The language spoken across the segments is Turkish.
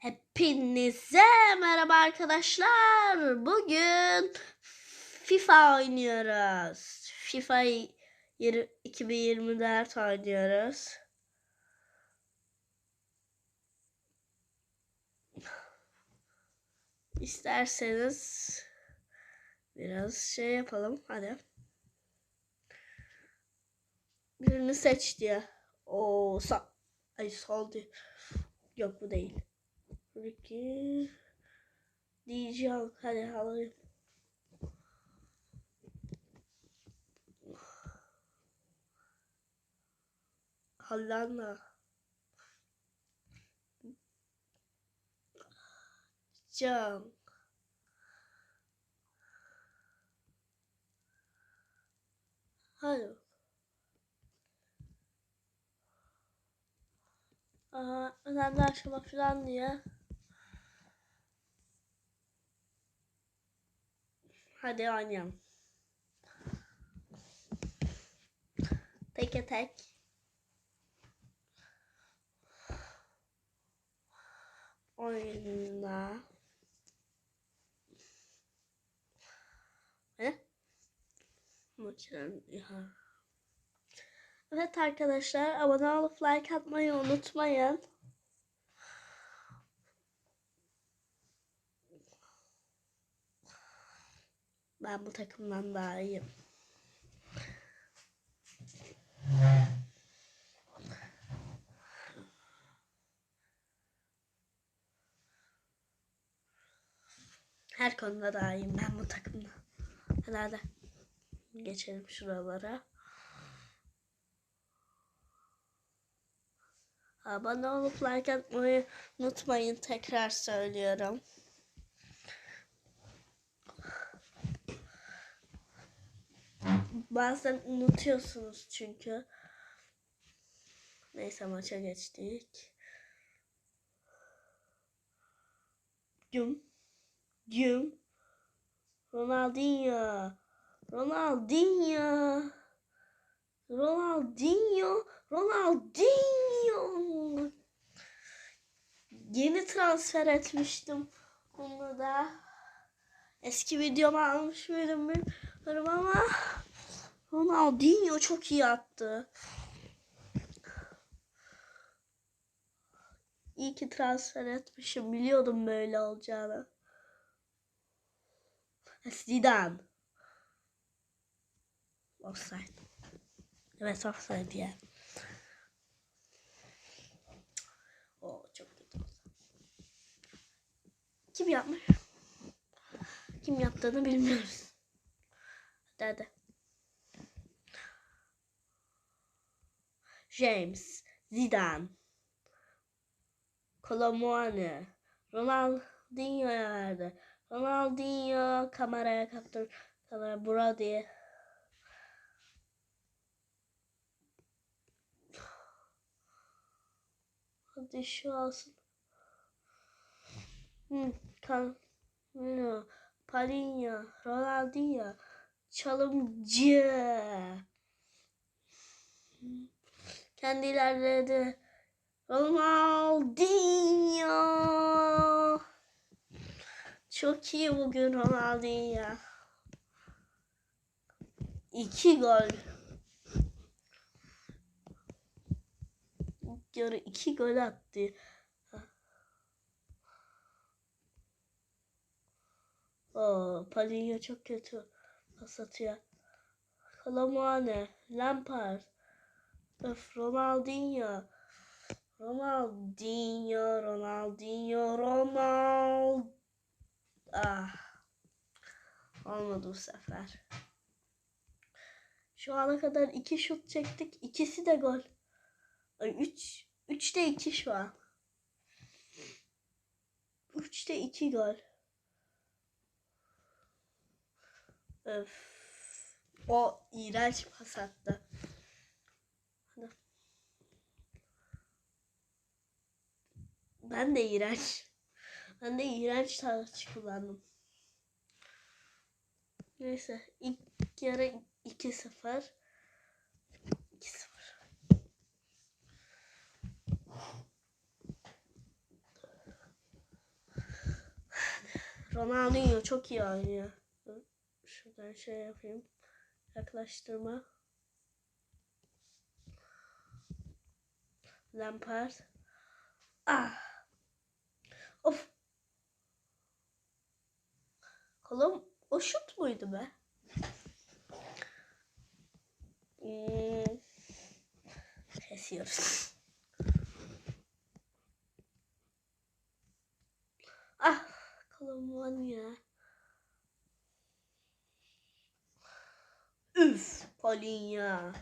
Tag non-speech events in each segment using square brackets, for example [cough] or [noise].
Hepinize merhaba arkadaşlar. Bugün FIFA oynuyoruz. FIFA yir- 2024 oynuyoruz. İsterseniz biraz şey yapalım. Hadi. Birini seç diye. Oo, sağ. Ay sol diye. Yok bu değil. Ricky. Diyeceğim. Hadi alayım. Hollanda. Can. Hadi. Aa, önemli aşama falan diye. Hadi oynayalım. Tek tek. Oyna. Ne? Maçın. Evet arkadaşlar abone olup like atmayı unutmayın. Ben bu takımdan daha iyiyim. Her konuda daha iyiyim ben bu takımda. Hadi. Geçelim şuralara. Abone olup like atmayı unutmayın. Tekrar söylüyorum. Bazen unutuyorsunuz çünkü. Neyse maça geçtik. Güm. Güm. Ronaldinho. Ronaldinho. Ronaldinho. Ronaldinho. Yeni transfer etmiştim bunu da. Eski videomu almış mıydım bilmiyorum ama Ronaldinho çok iyi attı. İyi ki transfer etmişim. Biliyordum böyle olacağını. Zidane. Offside. Evet offside ya. Oo çok kötü. Kim yapmış? Kim yaptığını bilmiyoruz. Hadi hadi. James, Zidane, Colomboane, Ronaldinho'ya verdi. Ronaldinho kameraya kaptır. Kamera bura diye. Hadi şu alsın. Hı, kan, Hı, Palinha, Ronaldinho, çalımcı. Kendi ilerledi. Ronaldinho. Çok iyi bugün Ronaldinho. İki gol. Yarı iki gol attı. Oo, Palinho çok kötü pas atıyor. Colomane, Lampard, öf, Ronaldinho. Ronaldinho, Ronaldinho, Ronald. Ah. Olmadı bu sefer. Şu ana kadar iki şut çektik. İkisi de gol. Ay, üç. Üçte iki şu an. Üçte iki gol. Öf. O iğrenç pas attı. Hadi. Ben de iğrenç. Ben de iğrenç tarz kullandım. Neyse ilk yarı 2-0. 2-0. Ronaldinho çok iyi oynuyor. Şuradan şey yapayım. Yaklaştırma. Lampard. Ah. Of. Kolum o şut muydu be? Hmm. Kesiyoruz. Ah. Kolum ya. Üf. Polinya.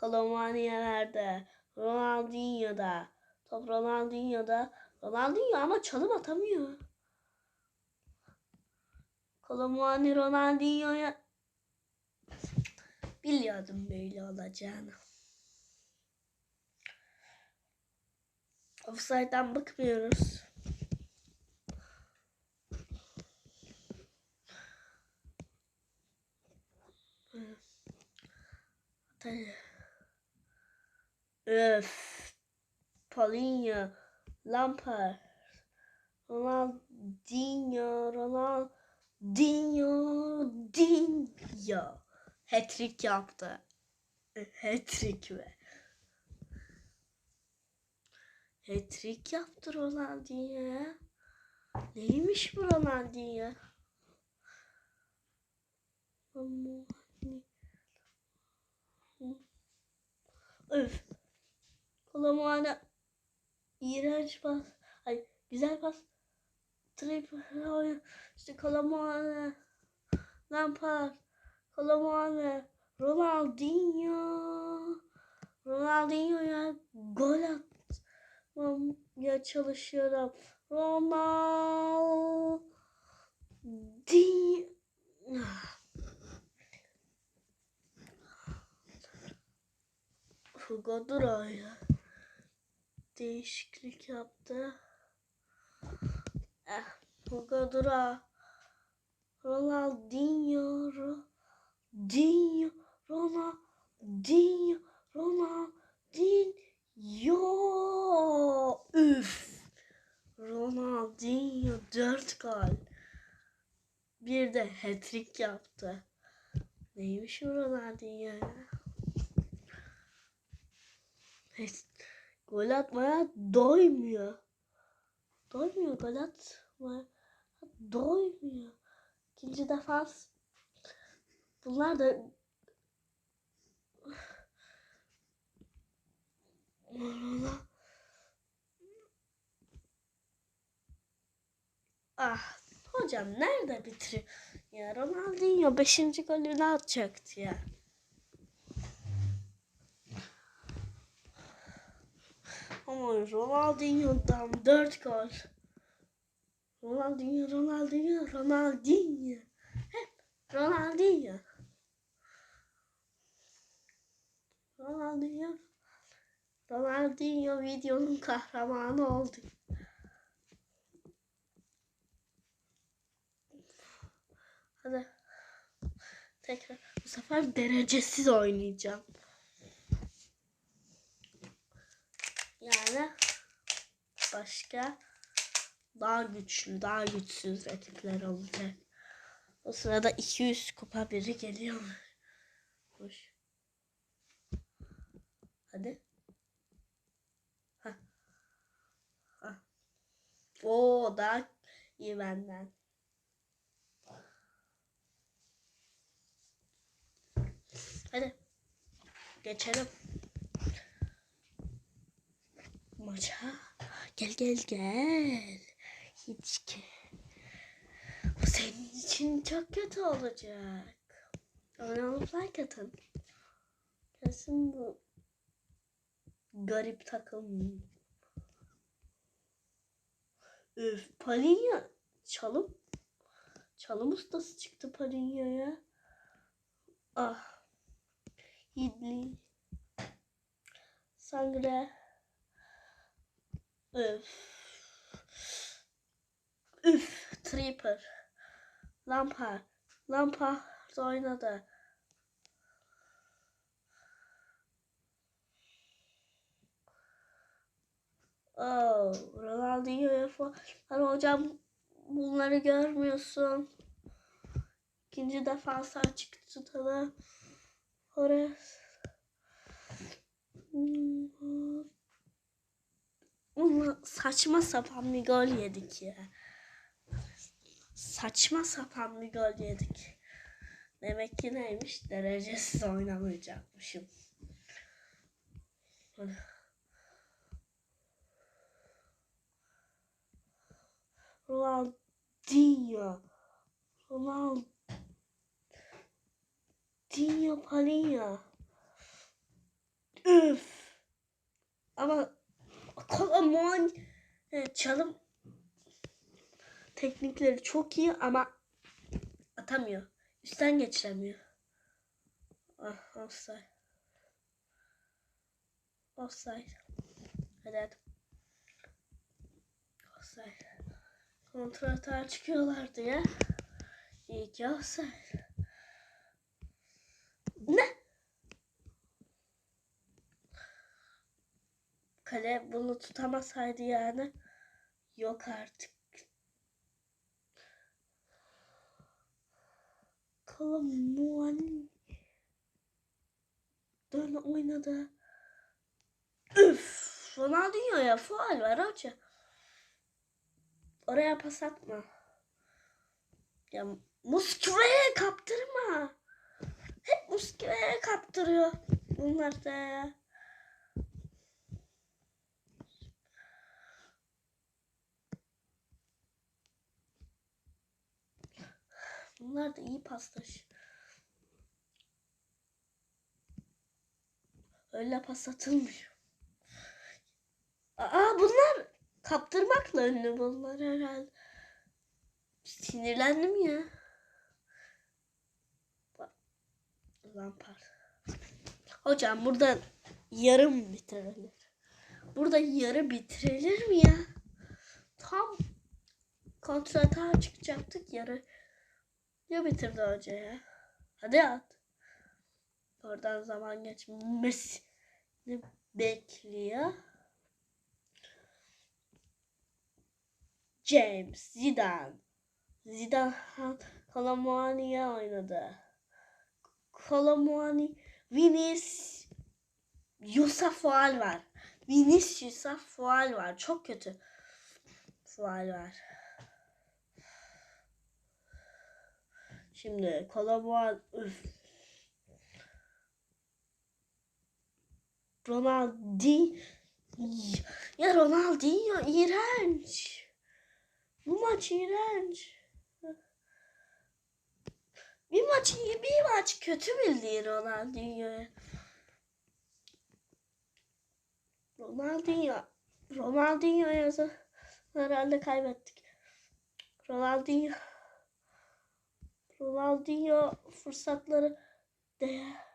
Kolomanya nerede? Ronaldinho'da. Top Ronaldinho'da. Ronaldinho ama çalım atamıyor. Kolomani Ronaldinho'ya biliyordum böyle olacağını. Offside'dan bıkmıyoruz. Hadi. Öf. Paulinho. Lampard. Ronaldinho. Ronaldinho. Dinho. Hat-trick yaptı. Hat-trick be. Hat-trick yaptı Ronaldinho. Neymiş bu Ronaldinho? Öf. Kolomana iğrenç pas. Ay güzel pas. Trip. İşte Kolomana. Lampard. Kolomana. Ronaldinho. Ronaldinho ya gol atmaya çalışıyorum. Ronaldinho. Hugo Dura'ya değişiklik yaptı. Eh, Hugo Dura, Ronaldinho, Ronaldinho, Ronaldinho, Ronaldinho. Üf. Ronaldinho 4 gol. Bir de hat-trick yaptı. Neymiş Ronaldinho ya? Hiç gol atmaya doymuyor. Doymuyor gol atmaya. Doymuyor. İkinci defans. Bunlar da Ah hocam nerede bitiriyor? Ya Ronaldinho 5. golünü atacaktı ya. Ama Ronaldinho'dan 4 gol. Ronaldinho, Ronaldinho, Ronaldinho. Hep Ronaldinho. Ronaldinho. Ronaldinho videonun kahramanı oldu. Hadi. Tekrar bu sefer derecesiz oynayacağım. Yani başka daha güçlü, daha güçsüz rakipler olacak. O sırada 200 kupa biri geliyor. Hoş. Hadi. Ha. Ha. Oo daha iyi benden. Hadi. Geçelim maça. Gel gel gel. Hiç ki. Bu senin için çok kötü olacak. Abone olup like. Kesin bu garip takım. Öf, Palinya çalım. Çalım ustası çıktı Palinya'ya. Ah. Hidli. Sangre. Üf. Üf. Tripper. Lampard. Lampard oynadı. Oh, Ronaldinho'ya falan hocam bunları görmüyorsun. İkinci defa sağ çıktı tadı. Orası. Ulan saçma sapan bir gol yedik ya. Saçma sapan bir gol yedik. Demek ki neymiş? Derecesiz oynamayacakmışım. Ronaldinho. Ronaldinho Palinha. Üf. Ama Evet, çalım teknikleri çok iyi ama atamıyor. Üstten geçiremiyor. Ah offside. Offside. Hadi hadi. Offside. Kontrol hata çıkıyorlardı ya. İyi ki offside. Ne? Kale bunu tutamasaydı yani. Yok artık. Kalamuan dön oynadı. Üf! Ronaldinho'ya faal var hoca. Oraya pas atma. Ya Muskra'ya kaptırma. Hep Muskra'ya kaptırıyor. Bunlar da ya. Bunlar da iyi pastaş. Öyle pas atılmıyor. Aa bunlar kaptırmakla ünlü bunlar herhalde. Sinirlendim ya. Lampard. Hocam burada yarım bitirilir. Burada yarı bitirilir mi ya? Tam kontrata çıkacaktık yarı. Ya bitirdi hoca ya. Hadi at. Oradan zaman geçmesini bekliyor. James, Zidane. Zidane Kalamuani'ye oynadı. Kalamuani, Vinicius, Yusuf faal var. Vinicius'a faal var. Çok kötü faal var. Şimdi Kalamuan, üf. Ronaldinho. Ya Ronaldinho iğrenç. Bu maç iğrenç. Bir maç iyi bir maç kötü bildiği Ronaldinho'ya. Ronaldinho. Ronaldinho yazı herhalde kaybettik. Ronaldinho. Ronaldinho fırsatları değer.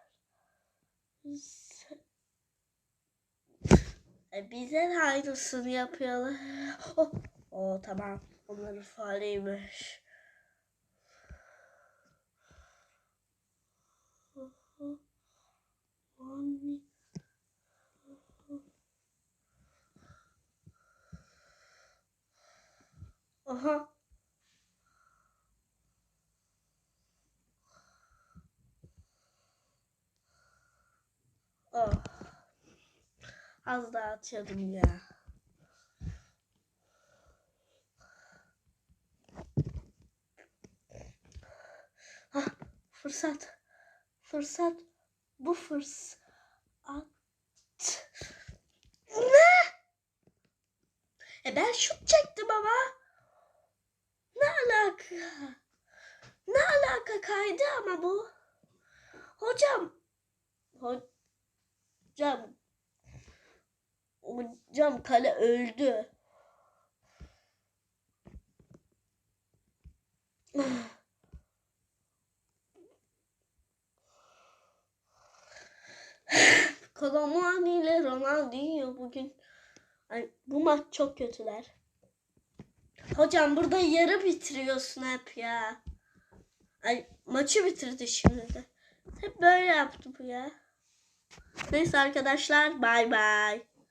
E bize de aynısını yapıyorlar. Oh, oh tamam. Onların faaliymiş. Aha. Oh. Az daha atıyordum ya. Ah, fırsat. Fırsat. Bu fırsat. Ne? E ben şut çektim ama. Ne alaka? Ne alaka kaydı ama bu? Hocam. Hocam. Hocam kale öldü. [sighs] Colomani ile Ronaldinho bugün Ay, bu maç çok kötüler. Hocam burada yarı bitiriyorsun hep ya. Ay maçı bitirdi şimdi de. Hep böyle yaptı bu ya. Neyse arkadaşlar bay bay.